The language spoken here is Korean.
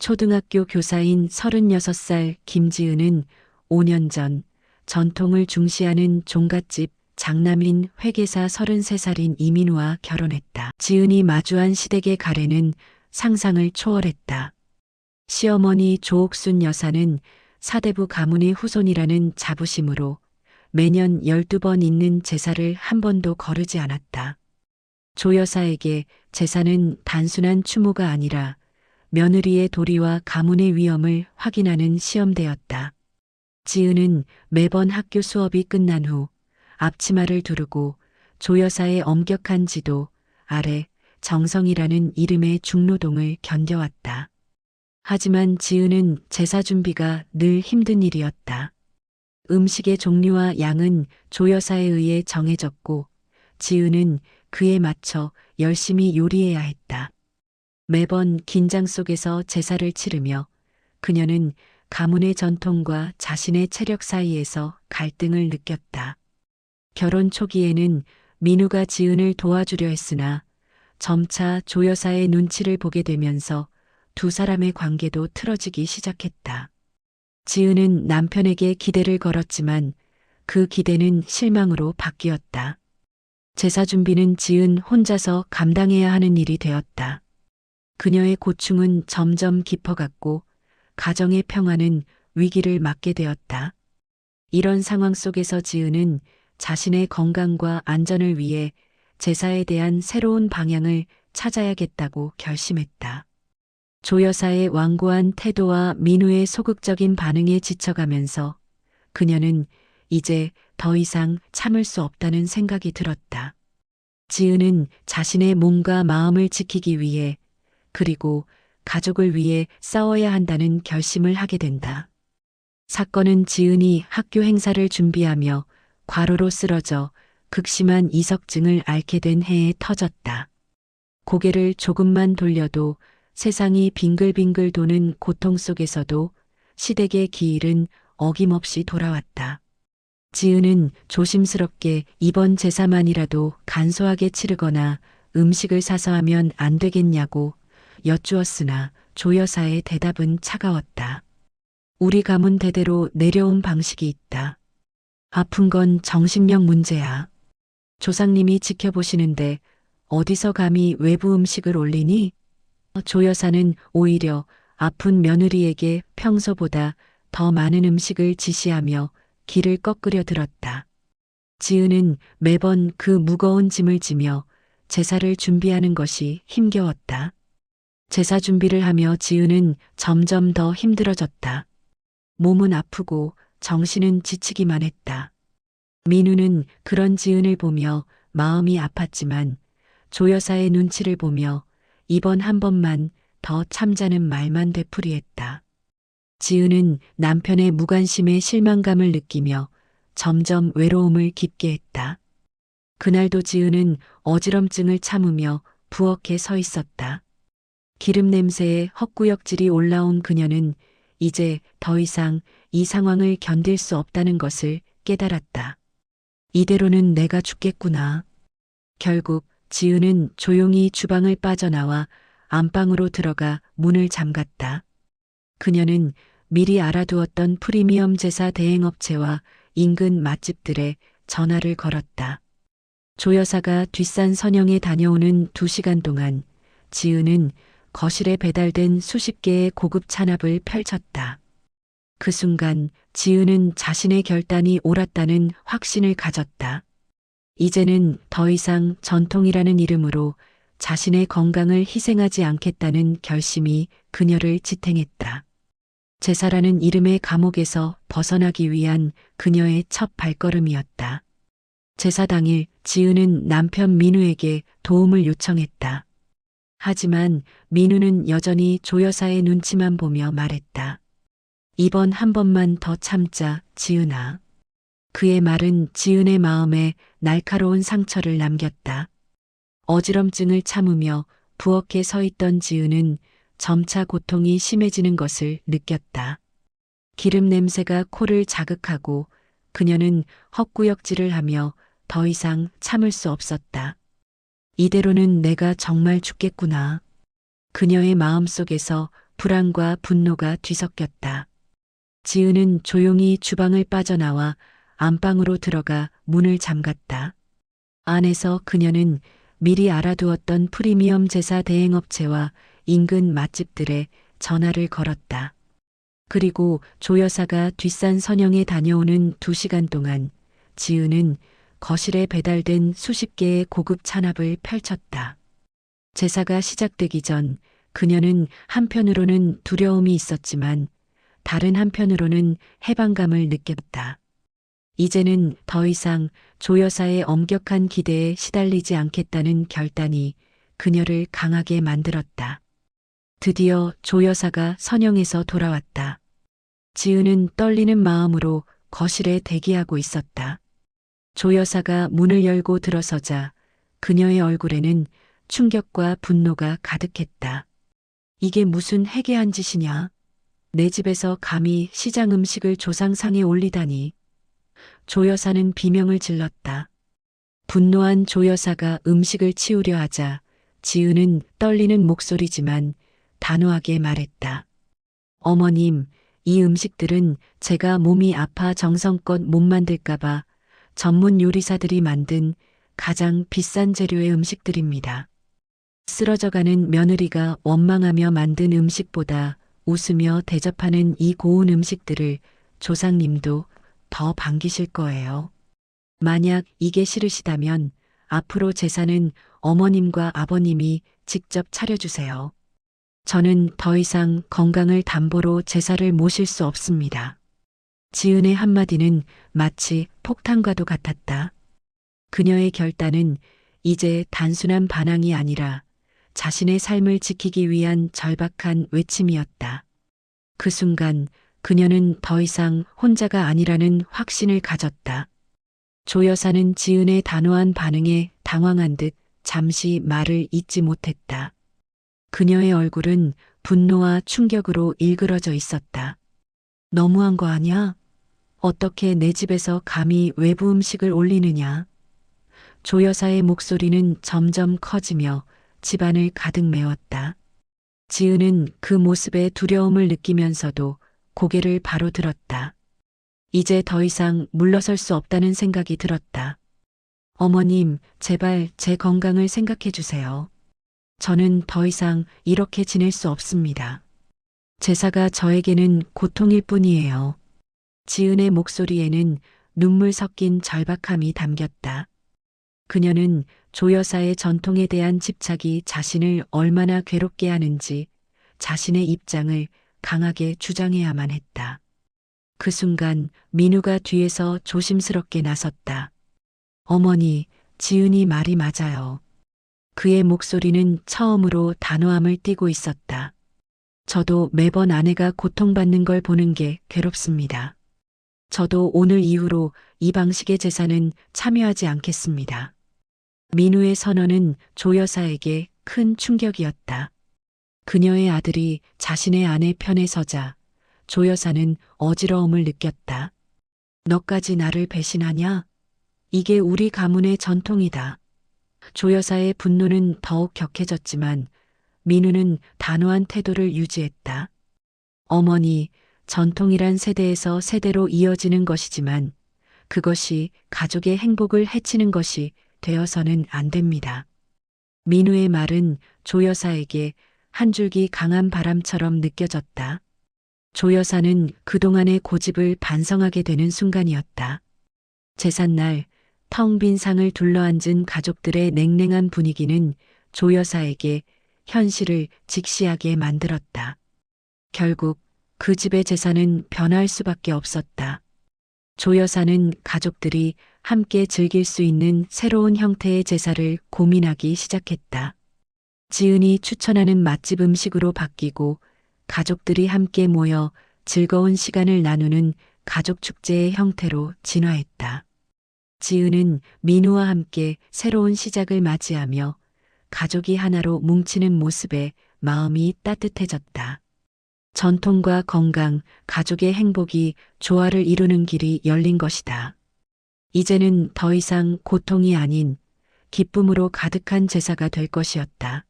초등학교 교사인 36살 김지은은 5년 전 전통을 중시하는 종갓집 장남인 회계사 33살인 이민우와 결혼했다. 지은이 마주한 시댁의 가래는 상상을 초월했다. 시어머니 조옥순 여사는 사대부 가문의 후손이라는 자부심으로 매년 12번 있는 제사를 한 번도 거르지 않았다. 조 여사에게 제사는 단순한 추모가 아니라 며느리의 도리와 가문의 위엄을 확인하는 시험대였다. 지은은 매번 학교 수업이 끝난 후 앞치마를 두르고 조 여사의 엄격한 지도 아래 정성이라는 이름의 중노동을 견뎌왔다. 하지만 지은은 제사 준비가 늘 힘든 일이었다. 음식의 종류와 양은 조 여사에 의해 정해졌고 지은은 그에 맞춰 열심히 요리해야 했다. 매번 긴장 속에서 제사를 치르며 그녀는 가문의 전통과 자신의 체력 사이에서 갈등을 느꼈다. 결혼 초기에는 민우가 지은을 도와주려 했으나 점차 조 여사의 눈치를 보게 되면서 두 사람의 관계도 틀어지기 시작했다. 지은은 남편에게 기대를 걸었지만 그 기대는 실망으로 바뀌었다. 제사 준비는 지은 혼자서 감당해야 하는 일이 되었다. 그녀의 고충은 점점 깊어갔고 가정의 평화는 위기를 맞게 되었다. 이런 상황 속에서 지은은 자신의 건강과 안전을 위해 제사에 대한 새로운 방향을 찾아야겠다고 결심했다. 조 여사의 완고한 태도와 민우의 소극적인 반응에 지쳐가면서 그녀는 이제 더 이상 참을 수 없다는 생각이 들었다. 지은은 자신의 몸과 마음을 지키기 위해 그리고 가족을 위해 싸워야 한다는 결심을 하게 된다. 사건은 지은이 학교 행사를 준비하며 과로로 쓰러져 극심한 이석증을 앓게 된 해에 터졌다. 고개를 조금만 돌려도 세상이 빙글빙글 도는 고통 속에서도 시댁의 기일은 어김없이 돌아왔다. 지은은 조심스럽게 이번 제사만이라도 간소하게 치르거나 음식을 사서 하면 안 되겠냐고 여쭈었으나 조 여사의 대답은 차가웠다. 우리 가문 대대로 내려온 방식이 있다. 아픈 건 정신력 문제야. 조상님이 지켜보시는데 어디서 감히 외부 음식을 올리니? 조 여사는 오히려 아픈 며느리에게 평소보다 더 많은 음식을 지시하며 길을 꺾으려 들었다. 지은은 매번 그 무거운 짐을 지며 제사를 준비하는 것이 힘겨웠다. 제사 준비를 하며 지은은 점점 더 힘들어졌다. 몸은 아프고 정신은 지치기만 했다. 민우는 그런 지은을 보며 마음이 아팠지만 조 여사의 눈치를 보며 이번 한 번만 더 참자는 말만 되풀이했다. 지은은 남편의 무관심에 실망감을 느끼며 점점 외로움을 깊게 했다. 그날도 지은은 어지럼증을 참으며 부엌에 서 있었다. 기름 냄새에 헛구역질이 올라온 그녀는 이제 더 이상 이 상황을 견딜 수 없다는 것을 깨달았다. 이대로는 내가 죽겠구나. 결국 지은은 조용히 주방을 빠져나와 안방으로 들어가 문을 잠갔다. 그녀는 미리 알아두었던 프리미엄 제사 대행업체와 인근 맛집들에 전화를 걸었다. 조 여사가 뒷산 선영에 다녀오는 두 시간 동안 지은은 거실에 배달된 수십 개의 고급 찬압을 펼쳤다. 그 순간 지은은 자신의 결단이 옳았다는 확신을 가졌다. 이제는 더 이상 전통이라는 이름으로 자신의 건강을 희생하지 않겠다는 결심이 그녀를 지탱했다. 제사라는 이름의 감옥에서 벗어나기 위한 그녀의 첫 발걸음이었다. 제사 당일 지은은 남편 민우에게 도움을 요청했다. 하지만 민우는 여전히 조 여사의 눈치만 보며 말했다. 이번 한 번만 더 참자, 지은아. 그의 말은 지은의 마음에 날카로운 상처를 남겼다. 어지럼증을 참으며 부엌에 서 있던 지은은 점차 고통이 심해지는 것을 느꼈다. 기름 냄새가 코를 자극하고 그녀는 헛구역질을 하며 더 이상 참을 수 없었다. 이대로는 내가 정말 죽겠구나. 그녀의 마음 속에서 불안과 분노가 뒤섞였다. 지은은 조용히 주방을 빠져나와 안방으로 들어가 문을 잠갔다. 안에서 그녀는 미리 알아두었던 프리미엄 제사 대행업체와 인근 맛집들에 전화를 걸었다. 그리고 조 여사가 뒷산 선영에 다녀오는 두 시간 동안 지은은 거실에 배달된 수십 개의 고급 찬압을 펼쳤다. 제사가 시작되기 전 그녀는 한편으로는 두려움이 있었지만 다른 한편으로는 해방감을 느꼈다. 이제는 더 이상 조 여사의 엄격한 기대에 시달리지 않겠다는 결단이 그녀를 강하게 만들었다. 드디어 조 여사가 선영에서 돌아왔다. 지은은 떨리는 마음으로 거실에 대기하고 있었다. 조 여사가 문을 열고 들어서자 그녀의 얼굴에는 충격과 분노가 가득했다. 이게 무슨 해괴한 짓이냐? 내 집에서 감히 시장 음식을 조상상에 올리다니. 조 여사는 비명을 질렀다. 분노한 조 여사가 음식을 치우려 하자 지은은 떨리는 목소리지만 단호하게 말했다. 어머님, 이 음식들은 제가 몸이 아파 정성껏 못 만들까봐 전문 요리사들이 만든 가장 비싼 재료의 음식들입니다. 쓰러져가는 며느리가 원망하며 만든 음식보다 웃으며 대접하는 이 고운 음식들을 조상님도 더 반기실 거예요. 만약 이게 싫으시다면 앞으로 제사는 어머님과 아버님이 직접 차려주세요. 저는 더 이상 건강을 담보로 제사를 모실 수 없습니다. 지은의 한마디는 마치 폭탄과도 같았다. 그녀의 결단은 이제 단순한 반항이 아니라 자신의 삶을 지키기 위한 절박한 외침이었다. 그 순간 그녀는 더 이상 혼자가 아니라는 확신을 가졌다. 조 여사는 지은의 단호한 반응에 당황한 듯 잠시 말을 잇지 못했다. 그녀의 얼굴은 분노와 충격으로 일그러져 있었다. 너무한 거 아냐? 어떻게 내 집에서 감히 외부 음식을 올리느냐? 조 여사의 목소리는 점점 커지며 집안을 가득 메웠다. 지은은 그 모습에 두려움을 느끼면서도 고개를 바로 들었다. 이제 더 이상 물러설 수 없다는 생각이 들었다. 어머님, 제발 제 건강을 생각해 주세요. 저는 더 이상 이렇게 지낼 수 없습니다. 제사가 저에게는 고통일 뿐이에요. 지은의 목소리에는 눈물 섞인 절박함이 담겼다. 그녀는 조 여사의 전통에 대한 집착이 자신을 얼마나 괴롭게 하는지 자신의 입장을 강하게 주장해야만 했다. 그 순간 민우가 뒤에서 조심스럽게 나섰다. 어머니, 지은이 말이 맞아요. 그의 목소리는 처음으로 단호함을 띠고 있었다. 저도 매번 아내가 고통받는 걸 보는 게 괴롭습니다. 저도 오늘 이후로 이 방식의 제사는 참여하지 않겠습니다. 민우의 선언은 조 여사에게 큰 충격이었다. 그녀의 아들이 자신의 아내 편에 서자 조 여사는 어지러움을 느꼈다. 너까지 나를 배신하냐? 이게 우리 가문의 전통이다. 조 여사의 분노는 더욱 격해졌지만 민우는 단호한 태도를 유지했다. 어머니, 전통이란 세대에서 세대로 이어지는 것이지만 그것이 가족의 행복을 해치는 것이 되어서는 안 됩니다. 민우의 말은 조 여사에게 한 줄기 강한 바람처럼 느껴졌다. 조 여사는 그동안의 고집을 반성하게 되는 순간이었다. 제삿날 텅 빈 상을 둘러앉은 가족들의 냉랭한 분위기는 조 여사에게 현실을 직시하게 만들었다. 결국 그 집의 재산은 변할 수밖에 없었다. 조 여사는 가족들이 함께 즐길 수 있는 새로운 형태의 제사를 고민하기 시작했다. 지은이 추천하는 맛집 음식으로 바뀌고 가족들이 함께 모여 즐거운 시간을 나누는 가족 축제의 형태로 진화했다. 지은은 민우와 함께 새로운 시작을 맞이하며 가족이 하나로 뭉치는 모습에 마음이 따뜻해졌다. 전통과 건강, 가족의 행복이 조화를 이루는 길이 열린 것이다. 이제는 더 이상 고통이 아닌 기쁨으로 가득한 제사가 될 것이었다.